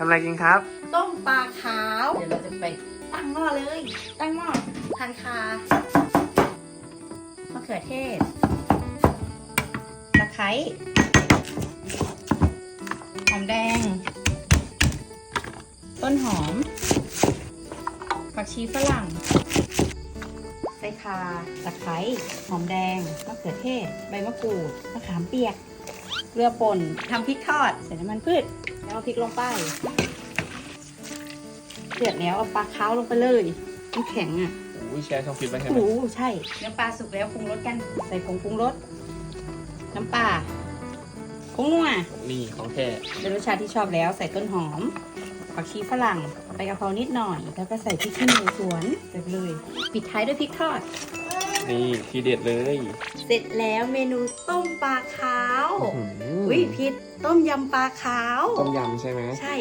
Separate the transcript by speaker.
Speaker 1: ทำอะไรกินครับ
Speaker 2: ต้มปลาขาว เดี๋ยวเราจะไปตั้งหม้อเลย ตั้งหม้อทานคามะเขือเทศ ตะไคร้หอมแดง ต้นหอม ผักชีฝรั่งไส้คาตะไคร้ หอมแดง มะเขือเทศ ใบมะกรูด มะขามเปียก เกลือป่น ทำพริกทอด ใส่น้ำมันพืช แล้วเอาพริกลงไปเดือดแล้วเอาปลาเค้าลงไปเลยน้ำแข็งอะ
Speaker 1: อุ้ยแชร์ช่องฟิตไว้ใช่ไหม
Speaker 2: โอ้โหใช่ เนื้อปลาสุกแล้วปรุงรสกัน ใส่ผงปรุงรส น้ำปลาผงนัว
Speaker 1: นี่ของแท้
Speaker 2: เป็นรสชาติที่ชอบแล้วใส่ต้นหอมผักชีฝรั่งใบกะเพรานิดหน่อย แล้วก็ใส่พริกขี้หนูสวนเสร็จเลย ปิดท้ายด้วยพริกทอด
Speaker 1: นี่ทีเด็ดเลย
Speaker 2: เสร็จแล้วเมนูต้มปลาขาว
Speaker 1: อื้อหือ
Speaker 2: อุ้ยพิษต้มยำปลาขาว
Speaker 1: ต้มยำใช่ไหม
Speaker 2: ใช่